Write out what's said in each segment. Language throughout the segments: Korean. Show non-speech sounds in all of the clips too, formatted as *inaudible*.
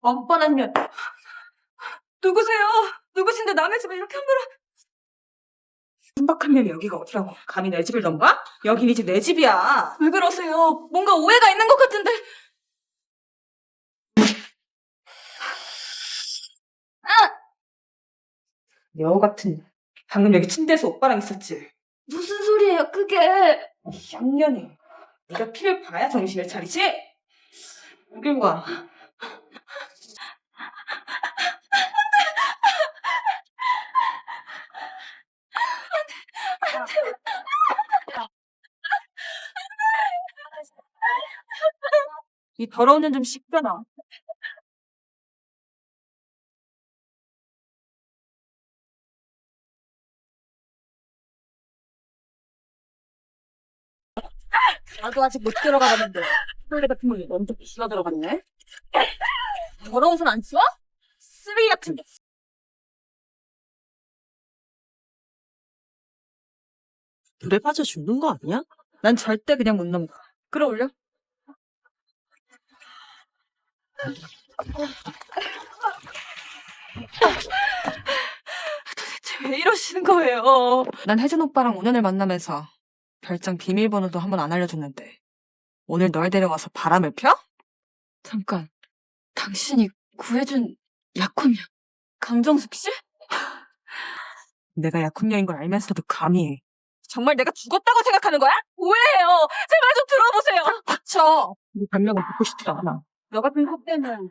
뻔뻔한 년. 누구세요? 누구신데 남의 집을 이렇게 함부로. 순박한 년이 여기가 어디라고? 감히 내 집을 넘봐? 여긴 이집내 집이야. 왜 그러세요? 뭔가 오해가 있는 것 같은데. 여우 같은 년. 방금 여기 침대에서 오빠랑 있었지. 무슨 소리예요, 그게? 쌍년이. 네가 피를 봐야 정신을 차리지? 여길 봐. 이 더러운 년좀 씻겨놔. 나도 아직 못 들어가봤는데. 벌레 같은 걸 먼저 기어 들어갔네. 더러운 손 안 치워? 쓰레기 같은 게. 물에 빠져 죽는 거 아니야? 난 절대 그냥 못 넘가. 끌어올려. 도대체 왜 이러시는 거예요? 난 혜진 오빠랑 5년을 만나면서 별장 비밀번호도 한 번 안 알려줬는데 오늘 널 데려와서 바람을 펴? 잠깐, 당신이 구해준 약혼녀 강정숙 씨? 내가 약혼녀인 걸 알면서도 감히. 정말 내가 죽었다고 생각하는 거야? 오해해요. 제발 좀 들어보세요. 닥쳐. 네 변명을 듣고 싶지 않아. 너 같은 속대는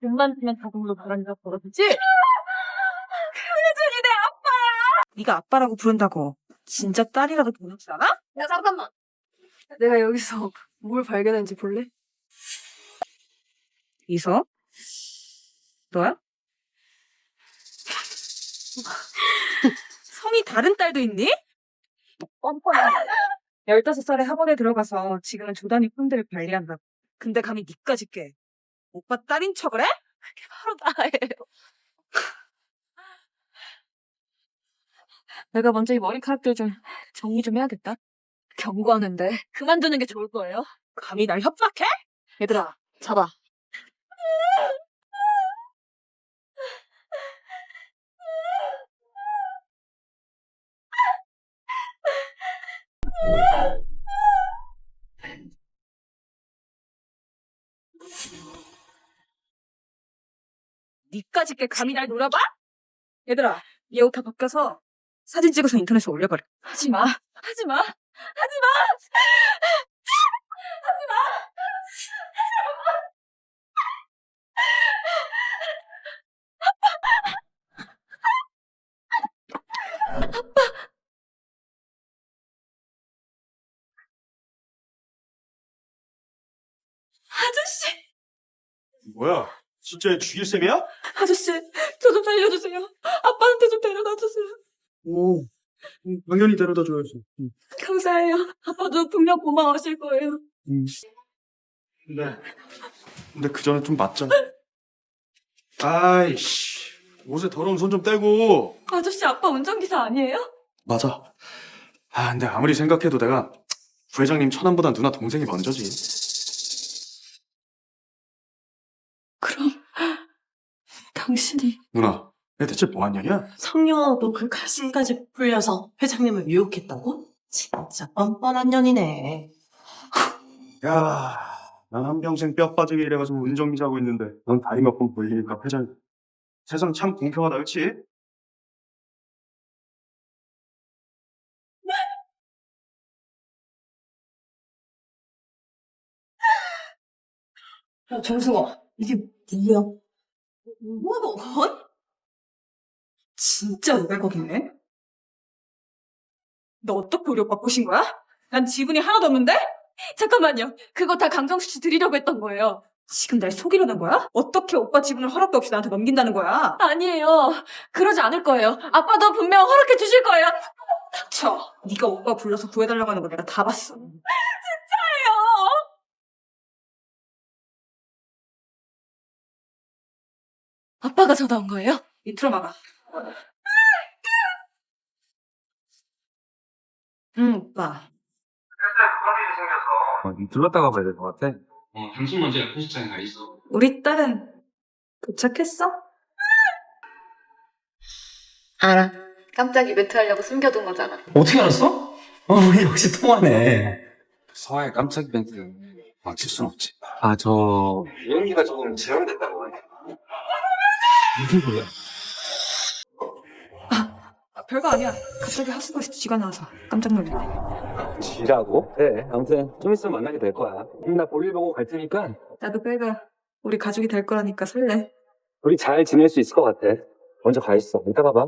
돈만 주면 자동으로 바람이가 벌어지지? 그혜진이 내 아빠! 네가 아빠라고 부른다고 진짜 딸이라도 부르지 않아? 야 잠깐만. 내가 여기서 *laughs* 뭘 발견했는지 볼래? 이서? 너야? *laughs* 성이 다른 딸도 있니? 뻔뻔해. 15살에 학원에 들어가서 지금은 조단위 폰들을 관리한다고. 근데 감히 니까지 깨. 오빠 딸인 척을 해? 바로 나예요. 내가 먼저 이 머리카락들 좀 정리 좀 해야겠다. 경고하는데 그만두는 게 좋을 거예요. 감히 날 협박해? 얘들아, 잡아. 니까지 깨 감히 날 놀아봐? 얘들아, 얘 옷 다 벗겨서 사진 찍어서 인터넷에 올려버려. 하지 마. 하지 마. 하지 마. 아저씨, 뭐야? 진짜 죽일 셈이야? 아저씨, 저 좀 살려주세요. 아빠한테 좀 데려다 주세요. 오, 음, 당연히 데려다 줘야지. 음, 감사해요. 아빠도 분명 고마워하실 거예요. 음. 근데, 근데 그 전에 좀 맞잖아. 아이씨, 옷에 더러운 손 좀 떼고. 아저씨 아빠 운전기사 아니에요? 맞아. 아, 근데 아무리 생각해도 내가 부회장님 처남보다 누나 동생이 먼저지. 그럼 당신이 누나, 얘 대체 뭐한 년이야? 성녀도 그 가슴까지 풀려서 회장님을 유혹했다고? 진짜 뻔뻔한 년이네. 야, 난 한평생 뼈 빠지게 일해가지고 운전기 자고 있는데 넌 다리 몇 번 보이니까 회장. 세상 참 공평하다, 그치? 야, 정승아, 이게 뭐야? 뭐야, 넌? 진짜 500억 있네? 너 어떻게 우리 오빠 꼬신 거야? 난 지분이 하나도 없는데? 잠깐만요. 그거 다 강정수 씨 드리려고 했던 거예요. 지금 날 속이려는 거야? 어떻게 오빠 지분을 허락도 없이 나한테 넘긴다는 거야? 아니에요. 그러지 않을 거예요. 아빠도 분명 허락해 주실 거예요. 닥쳐. 네가 오빠 불러서 구해달라고 하는 거 내가 다 봤어. 아빠가 전화 온 거예요? 밑으로 막아. 응, 오빠. 어, 들렀다가 봐야 될 것 같아. 어, 당신 먼저 약혼식장에 가 있어. 우리 딸은 도착했어? 알아. 깜짝 이벤트 하려고 숨겨둔 거잖아. 어떻게 알았어? 어, 우리 역시 통하네. 서해 깜짝 이벤트 망칠 순 없지. 아, 저, 연기가 조금 재현됐다고 하네. 이게 뭐야? 아, 별거 아니야. 갑자기 하수구에서 쥐가 나와서 깜짝 놀랐네. 지라고? 네, 아무튼 좀 있으면 만나게 될 거야. 나 볼일 보고 갈 테니까 나도 빼가 우리 가족이 될 거라니까 설레. 우리 잘 지낼 수 있을 것 같아. 먼저 가 있어. 이따 봐봐.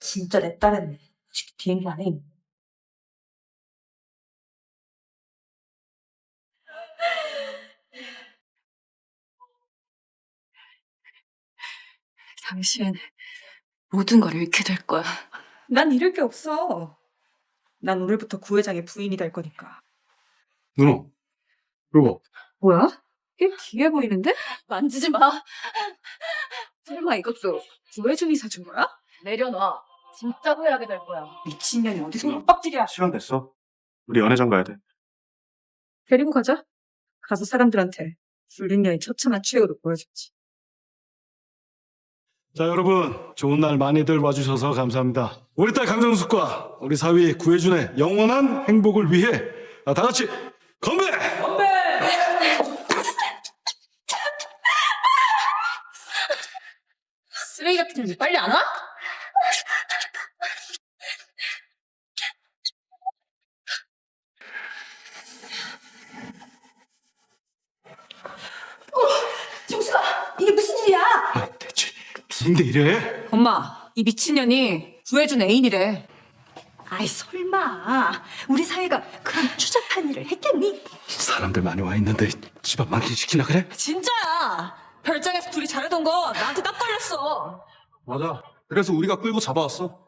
진짜 내 딸은 아직 비행기 안에 있네. 당신 모든 걸 잃게 될 거야. 난 잃을 게 없어. 난 오늘부터 구회장의 부인이 될 거니까. 누나, 이거 뭐야? 꽤 귀해 보이는데? 만지지 마. 설마 이것도 구혜준이 사준 거야? 내려놔. 진짜 후회하게 될 거야. 미친년이 어디서 헛박질이야. 시간 됐어. 우리 연회장 가야 돼. 데리고 가자. 가서 사람들한테 불륜녀의 처참한 추억으로 보여줬지. 자, 여러분, 좋은 날 많이들 와주셔서 감사합니다. 우리 딸 강정숙과 우리 사위 구혜준의 영원한 행복을 위해 아, 다 같이 건배! 쓰레기 같은 일 빨리 안 와? 아, 대체 누군데 이래? 엄마, 이 미친년이 구혜준 애인이래. 아이 설마 우리 사회가 그런 추잡한 일을 했겠니? 사람들 많이 와 있는데 집안 망신시키나 그래? 진짜야. 별장에서 둘이 잘하던 거 나한테 딱 걸렸어. 맞아. 그래서 우리가 끌고 잡아왔어.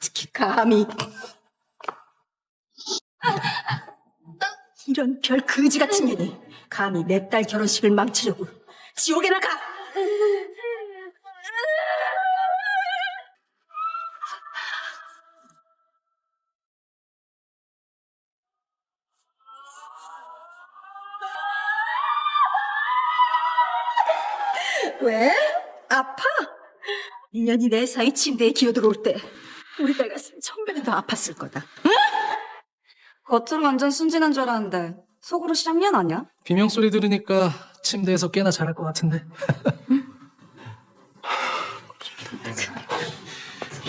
특히 감히 이런 별 거지 같은 년이 감히 내 딸 결혼식을 망치려고 지옥에나 가! 왜? 아파? 인연이 내 사이 침대에 기어들어올 때 우리 딸 가슴 천배는 더 아팠을 거다. 겉으로 완전 순진한 줄 알았는데 속으로 실학년 아니야? 비명 소리 들으니까 침대에서 꽤나 잘할 것 같은데. *laughs*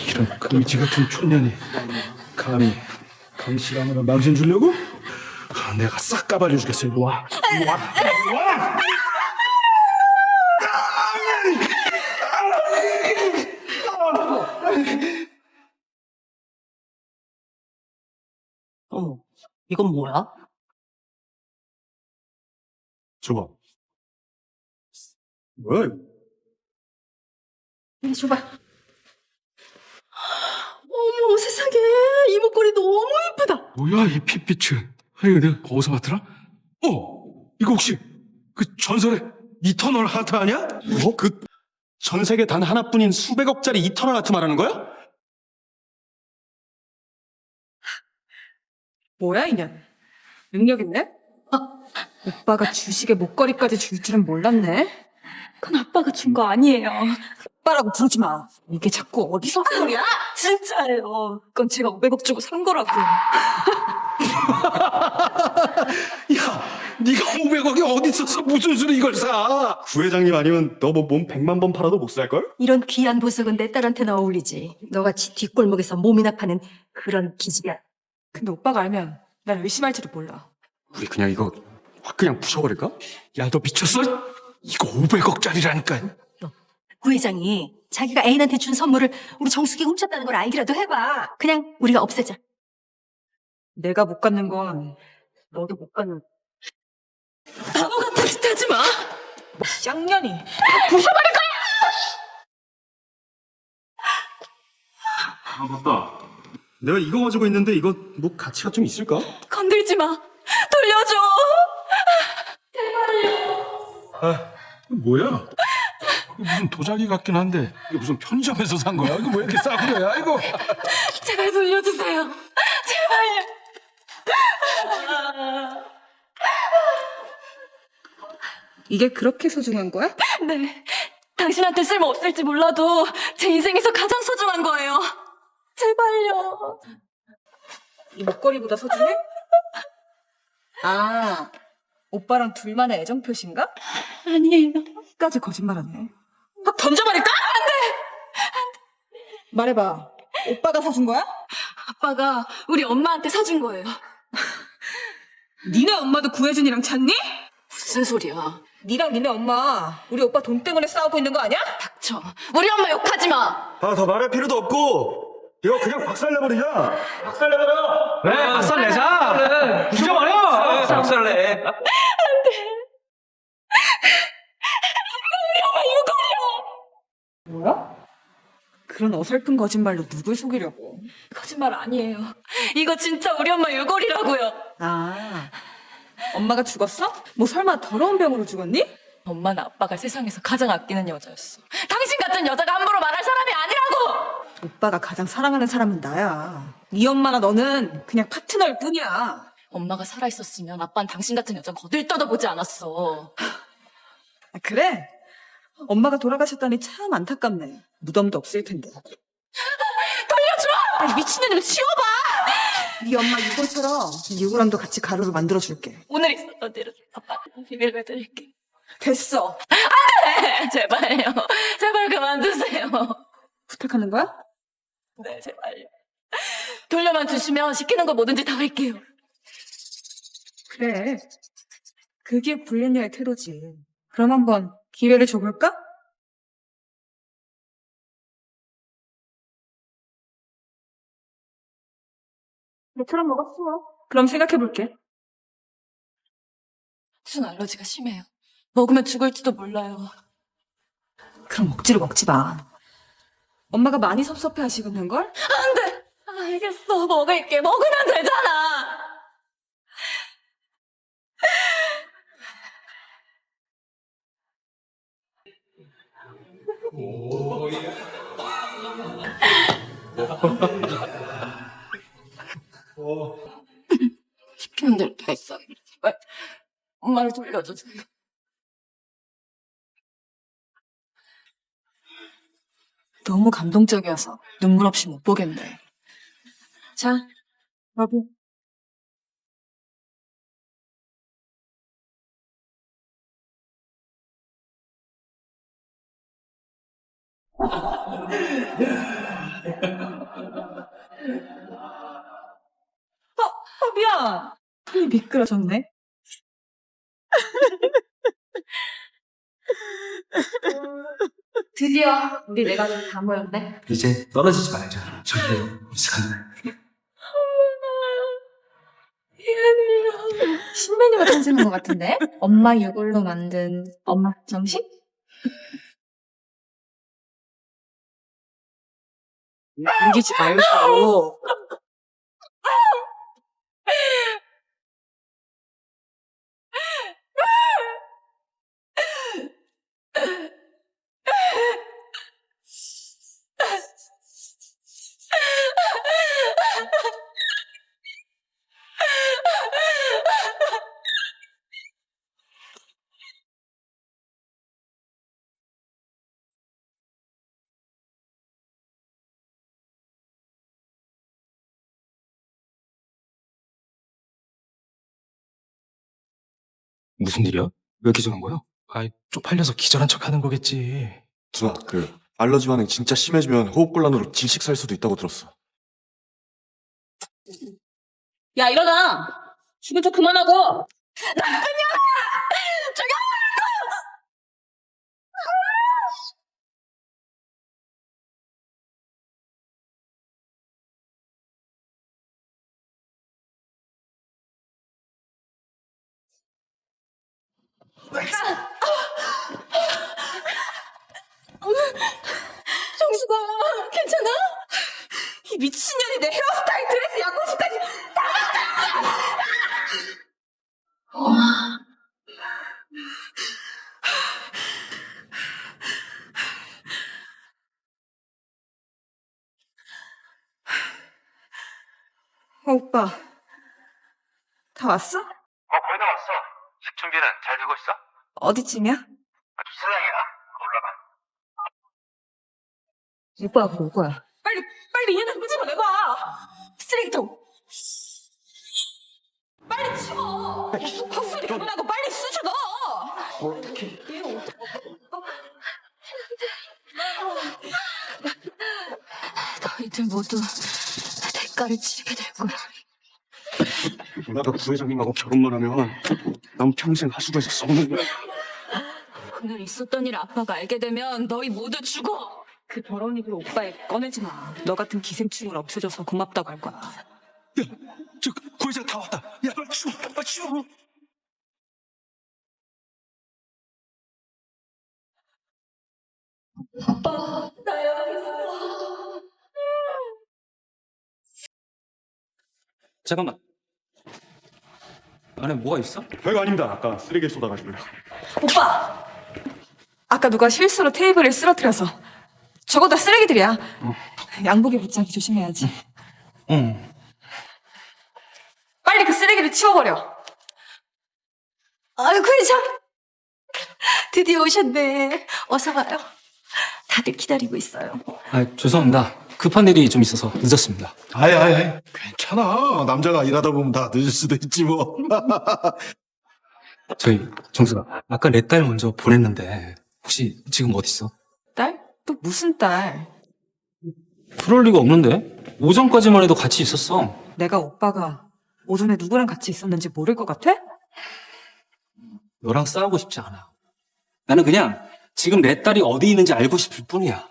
이런 거지 같은 촌년이 감히 강씨랑으로 망신 주려고? 아, 내가 싹 까발려 주겠어. 이리 와. 이리 와. 이리 와. 어머, 이건 뭐야? 줘봐. 뭐야, 이거? 이리 줘봐. 어머 세상에 이 목걸이 너무 예쁘다. 뭐야 이 핏빛은? 아 이거 내가 어디서 봤더라? 어 이거 혹시 그 전설의 이터널 하트 아니야? 뭐? 그, 전 세계 단 하나뿐인 수백억짜리 이터널 아트 말하는 거야? 뭐야, 이년. 능력 있네? 오빠가 주식에 목걸이까지 줄 줄은 몰랐네. 그건 아빠가 준 거 아니에요. 오빠라고 부르지 마. 이게 자꾸 어디서 소리야? 진짜예요. 그건 제가 500억 주고 산 거라고. *laughs* 야 네가 500억이 어디 있어서 무슨 수로 이걸 사? 구회장님 아니면 너 뭐 몸 100만 번 팔아도 못 살걸? 이런 귀한 보석은 내 딸한테는 어울리지. 너같이 뒷골목에서 몸이나 파는 그런 기집애야. 근데 오빠가 알면 날 의심할지도 몰라. 우리 그냥 이거 확 그냥 부셔버릴까? 야 너 미쳤어? 이거 500억짜리라니까 구 회장이 자기가 애인한테 준 선물을 우리 정숙이 훔쳤다는 걸 알기라도 해봐. 그냥 우리가 없애자. 내가 못 갖는 건 너도 못 갖는. 바보 같은 짓 하지 마. 쌍년이. 아, 맞다. 내가 이거 가지고 있는데 이거 뭐 가치가 좀 있을까? 건들지 마. 돌려줘. 아 뭐야? 이거 무슨 도자기 같긴 한데 이거 무슨 편의점에서 산 거야? 이거 왜 이렇게 싸구려야 이거? 제발 돌려주세요. 제발. 이게 그렇게 소중한 거야? *laughs* 네. 당신한테 쓸모 없을지 몰라도 제 인생에서 가장 소중한 거예요. 제발요. 이 목걸이보다 소중해? 아, 오빠랑 둘만의 애정 표시인가? 아니에요. 끝까지 거짓말하네. 확 던져버릴까? 안 돼! 말해봐. 오빠가 사준 거야? 아빠가 우리 엄마한테 사준 거예요. *laughs* 니네 엄마도 구혜준이랑 잤니? 무슨 소리야. 니랑 니네 엄마 우리 오빠 돈 때문에 싸우고 있는 거 아니야? 닥쳐. 우리 엄마 욕하지 마. 아, 더 말할 필요도 없고 이거 그냥 박살내버리자. 박살내버려. 그래, 박살 내자. 부셔버려. 박살내. 그런 어설픈 거짓말로 누굴 속이려고? 거짓말 아니에요. 이거 진짜 우리 엄마 유골이라고요. 아, 엄마가 죽었어? 뭐 설마 더러운 병으로 죽었니? 엄마는 아빠가 세상에서 가장 아끼는 여자였어. 당신 같은 여자가 함부로 말할 사람이 아니라고! 오빠가 가장 사랑하는 사람은 나야. 네 엄마나 너는 그냥 파트너일 뿐이야. 엄마가 살아있었으면 아빠는 당신 같은 여자 거들떠도 보지 않았어. 아, 그래? 엄마가 돌아가셨다니 참 안타깝네. 무덤도 없을 텐데. 돌려줘! 아, 미친년을 치워봐! 네 엄마 유골처럼 유골함도 같이 가루로 만들어줄게. 오늘 있었던 일은 아빠 비밀로 해드릴게. 됐어. 네, 제발요. 제발 그만두세요. 부탁하는 거야? 네, 제발요. 돌려만 주시면 시키는 거 뭐든지 다 할게요. 그래. 그게 불륜녀의 태도지. 그럼 한번 기회를 줘볼까? 너처럼 먹었어. 그럼 생각해볼게. 순 알러지가 심해요. 먹으면 죽을지도 몰라요. 그럼 억지로 먹지 마. 엄마가 많이 섭섭해 하시겠는걸? 안 돼! 알겠어. 먹을게. 먹으면 되잖아! *laughs* 시키는 대로 다 했어. 제발 엄마를 돌려주세요. 너무 감동적이어서 눈물 없이 못 보겠네. 자, 여보. 어, 어, 미안. 손이 미끄러졌네. 드디어 우리 네 가족 다 모였네. 이제 떨어지지 말자. 절대 시간. 신메뉴가 탄생한 것 같은데? 엄마 유골로 만든 엄마 점심? 남기지 말고. 무슨 일이야? 왜 저런 거야? 아이, 쪽팔려서 기절한 척 하는 거겠지. 누나, 그 알러지 반응 진짜 심해지면 호흡곤란으로 질식 살 수도 있다고 들었어. 야, 일어나! 죽은 척 그만하고! 정수가 괜찮아? 이 미친년이 내 헤어스타일 드레스 양꼬치까지 어, 오빠. 다 왔어? 어, 거의 다 왔어. 식 준비는 잘 되고 있어? 어디쯤이야? 오빠가 볼 거야. 빨리, 빨리 얘는 끄집어 내봐! 쓰레기통! 빨리 치워! 헛소리 그만하고 빨리 수저 넣어! 너희들 모두 대가를 치르게 될 거야. 누나가 부회장님하고 결혼만 하면 난 평생 하수구에서 썩는 거야. 오늘 있었던 일 아빠가 알게 되면 너희 모두 죽어. 그 더러운 입으로 오빠에 꺼내지 마. 너 같은 기생충을 없애줘서 고맙다고 할 거야. 저 구회장 다 왔다. 야, 빨리 치워, 빨리 치워. 잠깐만. 안에 뭐가 있어? 별거 아닙니다. 아까 쓰레기 쏟아가지고요. 오빠! 아까 누가 실수로 테이블을 쓰러뜨려서. 저거 다 쓰레기들이야. 양복에 붙지 않게 조심해야지. 응. 빨리 그 쓰레기를 치워버려. 아이고 회장 드디어 오셨네. 어서 와요. 다들 기다리고 있어요. 아, 죄송합니다. 급한 일이 좀 있어서 늦었습니다. 아이, 아이, 아이. 괜찮아. 남자가 일하다 보면 다 늦을 수도 있지 뭐. *laughs* 저희 정수가 아까 내 딸 먼저 보냈는데 혹시 지금 어디 있어? 딸? 또 무슨 딸? 그럴 리가 없는데 오전까지만 해도 같이 있었어. 내가 오빠가 오전에 누구랑 같이 있었는지 모를 것 같아? 너랑 싸우고 싶지 않아. 나는 그냥 지금 내 딸이 어디 있는지 알고 싶을 뿐이야.